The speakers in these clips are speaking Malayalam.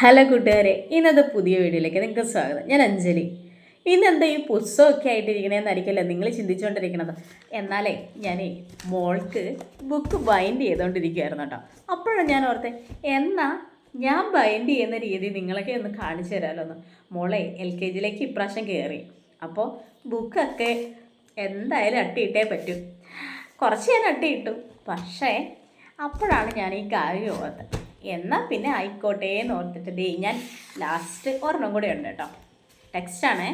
ഹലോ കൂട്ടുകാരെ ഇന്നത്തെ പുതിയ വീഡിയോയിലേക്ക് നിങ്ങൾക്ക് സ്വാഗതം. ഞാൻ അഞ്ജലി. ഇന്ന് എന്താ ഈ പുസ്തകമൊക്കെ ആയിട്ടിരിക്കണേന്നായിരിക്കുമല്ലോ നിങ്ങൾ ചിന്തിച്ചുകൊണ്ടിരിക്കണത്? എന്നാലേ ഞാൻ മോൾക്ക് ബുക്ക് ബൈൻഡ് ചെയ്തുകൊണ്ടിരിക്കുകയായിരുന്നു കേട്ടോ. അപ്പോഴും ഞാൻ ഓർത്തെ എന്നാ ഞാൻ ബൈൻഡ് ചെയ്യുന്ന രീതി നിങ്ങളൊക്കെ ഒന്ന് കാണിച്ചു തരാമല്ലോ ഒന്ന് മോളെ എൽ കെ ജിയിലേക്ക് ഇപ്രാവശ്യം കയറി അപ്പോൾ ബുക്കൊക്കെ എന്തായാലും അട്ടിയിട്ടേ പറ്റൂ. കുറച്ച് ഞാൻ അട്ടിയിട്ടു. പക്ഷേ അപ്പോഴാണ് ഞാൻ ഈ കാര്യം ഓർത്തത്. എന്നാൽ പിന്നെ ആയിക്കോട്ടെ എന്ന് ഓർത്തിട്ട് ദേ ഞാൻ ലാസ്റ്റ് ഒരെണ്ണം കൂടെ ഉണ്ട് കേട്ടോ. ടെക്സ്റ്റാണേ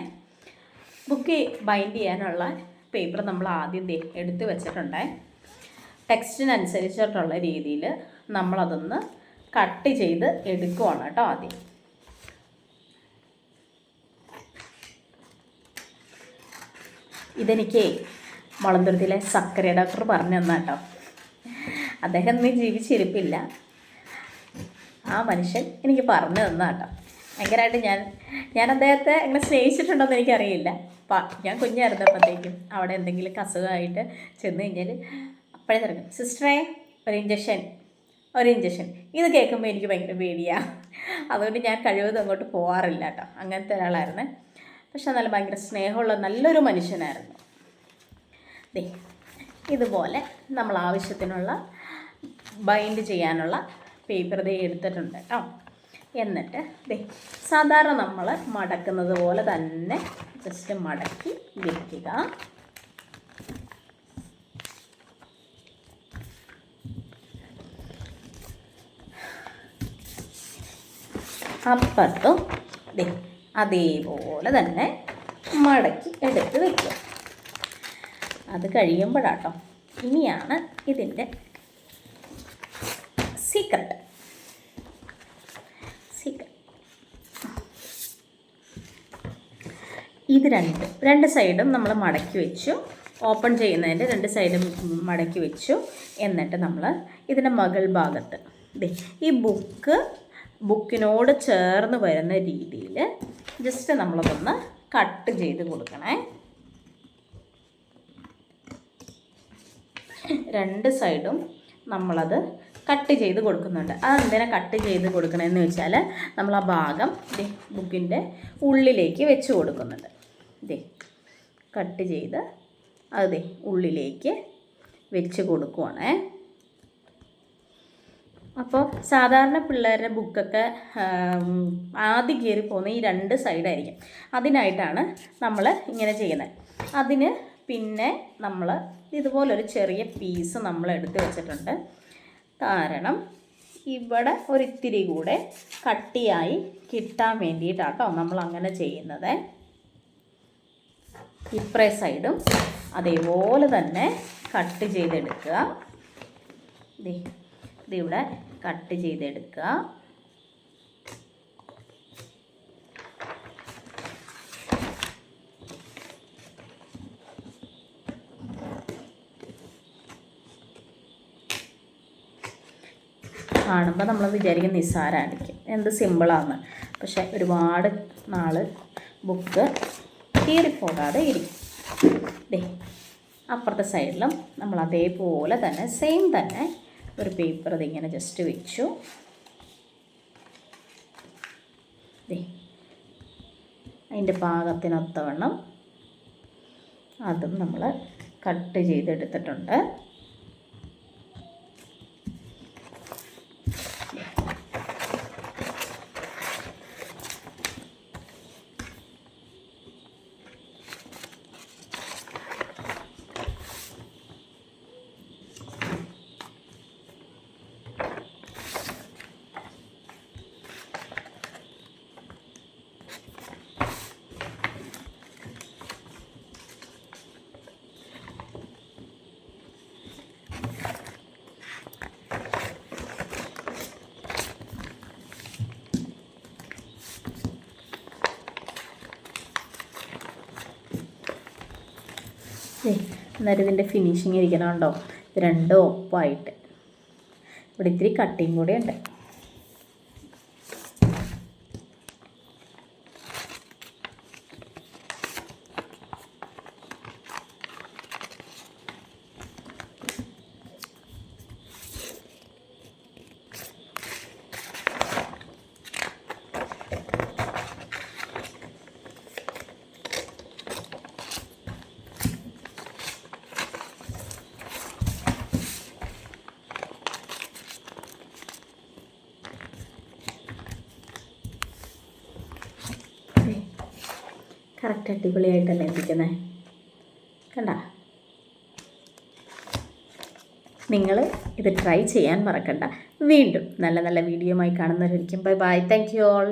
ബുക്ക് ബൈൻഡ് ചെയ്യാനുള്ള പേപ്പർ നമ്മൾ ആദ്യം ദേ എടുത്ത് വെച്ചിട്ടുണ്ടേ. ടെക്സ്റ്റിനനുസരിച്ചിട്ടുള്ള രീതിയിൽ നമ്മളതൊന്ന് കട്ട് ചെയ്ത് എടുക്കുവാണ് കേട്ടോ ആദ്യം. ഇതെനിക്ക് മുളന്തുരുത്തിലെ സക്കര ഡോക്ടർ പറഞ്ഞു തന്നാട്ടോ. അദ്ദേഹം ഇന്ന് ജീവിച്ചിരിപ്പില്ല. ആ മനുഷ്യൻ എനിക്ക് പറഞ്ഞു തന്ന കേട്ടോ. ഭയങ്കരമായിട്ട് ഞാൻ ഞാൻ അദ്ദേഹത്തെ അങ്ങനെ സ്നേഹിച്ചിട്ടുണ്ടോയെന്ന് എനിക്കറിയില്ല. ഞാൻ കുഞ്ഞായിരുന്നപ്പോഴത്തേക്കും അവിടെ എന്തെങ്കിലും അസുഖമായിട്ട് ചെന്ന് കഴിഞ്ഞാൽ അപ്പോഴേ തുടങ്ങും. സിസ്റ്ററേ ഒരു ഇഞ്ചക്ഷൻ ഒരു ഇഞ്ചക്ഷൻ ഇത് കേൾക്കുമ്പോൾ എനിക്ക് ഭയങ്കര പേടിയാണ് അതുകൊണ്ട് ഞാൻ കഴിവതും അങ്ങോട്ട് പോകാറില്ല കേട്ടോ. അങ്ങനത്തെ ഒരാളായിരുന്നു. പക്ഷെ നല്ല ഭയങ്കര സ്നേഹമുള്ള നല്ലൊരു മനുഷ്യനായിരുന്നു. ദേ ഇതുപോലെ നമ്മൾ ആവശ്യത്തിനുള്ള ബൈൻഡ് ചെയ്യാനുള്ള പേപ്പർ ദേ എടുത്തിട്ടുണ്ട് കേട്ടോ എന്നിട്ട് ദേ സാധാരണ നമ്മൾ മടക്കുന്നത് പോലെ തന്നെ ജസ്റ്റ് മടക്കി വെക്കുക. അപ്പത്തും ദേ അതേപോലെ തന്നെ മടക്കി എടുത്ത് വയ്ക്കുക അത് കഴിയുമ്പോഴാട്ടോ. ഇനിയാണ് ഇതിന്റെ സീക്രട്ട്. ഇത് രണ്ട്. രണ്ട് സൈഡും നമ്മൾ മടക്കി വെച്ചു. ഓപ്പൺ ചെയ്യുന്നതിന്റെ രണ്ട് സൈഡും മടക്കി വെച്ചു. എന്നിട്ട് നമ്മൾ ഇതിന്റെ മകൾ ഭാഗത്ത് ഈ ബുക്ക് ബുക്കിനോട് ചേർന്ന് വരുന്ന രീതിയിൽ ജസ്റ്റ് നമ്മളതൊന്ന് കട്ട് ചെയ്ത് കൊടുക്കണേ. രണ്ട് സൈഡും നമ്മളത് കട്ട് ചെയ്ത് കൊടുക്കുന്നുണ്ട്. അതെന്തിനാ കട്ട് ചെയ്ത് കൊടുക്കണമെന്ന് വെച്ചാൽ നമ്മൾ ആ ഭാഗം ദേ ബുക്കിന്റെ ഉള്ളിലേക്ക് വെച്ച് കൊടുക്കുന്നുണ്ട്. ദേ കട്ട് ചെയ്ത് അതെ ഉള്ളിലേക്ക് വെച്ച് കൊടുക്കുവാണേ. അപ്പോൾ സാധാരണ പിള്ളേരുടെ ബുക്കൊക്കെ ആദ്യം കയറി പോകുന്ന ഈ രണ്ട് സൈഡായിരിക്കും. അതിനായിട്ടാണ് നമ്മൾ ഇങ്ങനെ ചെയ്യുന്നത്. അതിന് പിന്നെ നമ്മൾ ഇതുപോലൊരു ചെറിയ പീസ് നമ്മൾ എടുത്ത് വെച്ചിട്ടുണ്ട്. കാരണം ഇവിടെ ഒരിത്തിരി കൂടെ കട്ടിയായി കിട്ടാൻ വേണ്ടിയിട്ടാട്ടോ നമ്മൾ അങ്ങനെ ചെയ്യുന്നത്. ഇപ്പറേ സൈഡും അതേപോലെ തന്നെ കട്ട് ചെയ്തെടുക്കുക. ഇതിവിടെ കട്ട് ചെയ്തെടുക്കുക. കാണുമ്പോൾ നമ്മൾ വിചാരിക്കും നിസ്സാരമായിരിക്കും എന്ത് സിമ്പിളാണ് പക്ഷെ ഒരുപാട് നാൾ ബുക്ക് കീറിപ്പോകാതെ ഇരിക്കും. ദേ അപ്പുറത്തെ സൈഡിലും നമ്മൾ അതേപോലെ തന്നെ സെയിം തന്നെ ഒരു പേപ്പർ ഇതിങ്ങനെ ജസ്റ്റ് വെച്ചു. ദേ അതിന്റെ പാകത്തിനൊത്തവണ്ണം അതും നമ്മൾ കട്ട് ചെയ്തെടുത്തിട്ടുണ്ട്. എന്നിട്ട് ഇതിന്റെ ഫിനിഷിങ് ഇരിക്കണം കേട്ടോ രണ്ടും ഒപ്പമായിട്ട് ഇവിടെ ഇത്തിരി കട്ടിങ് കൂടെ ഉണ്ട്. കറക്റ്റ് അടിപൊളിയായിട്ടല്ലേ എത്തിക്കുന്നത് കണ്ട? നിങ്ങൾ ഇത് ട്രൈ ചെയ്യാൻ മറക്കണ്ട. വീണ്ടും നല്ല നല്ല വീഡിയോ ആയി കാണുന്നവരായിരിക്കും bye bye thank you all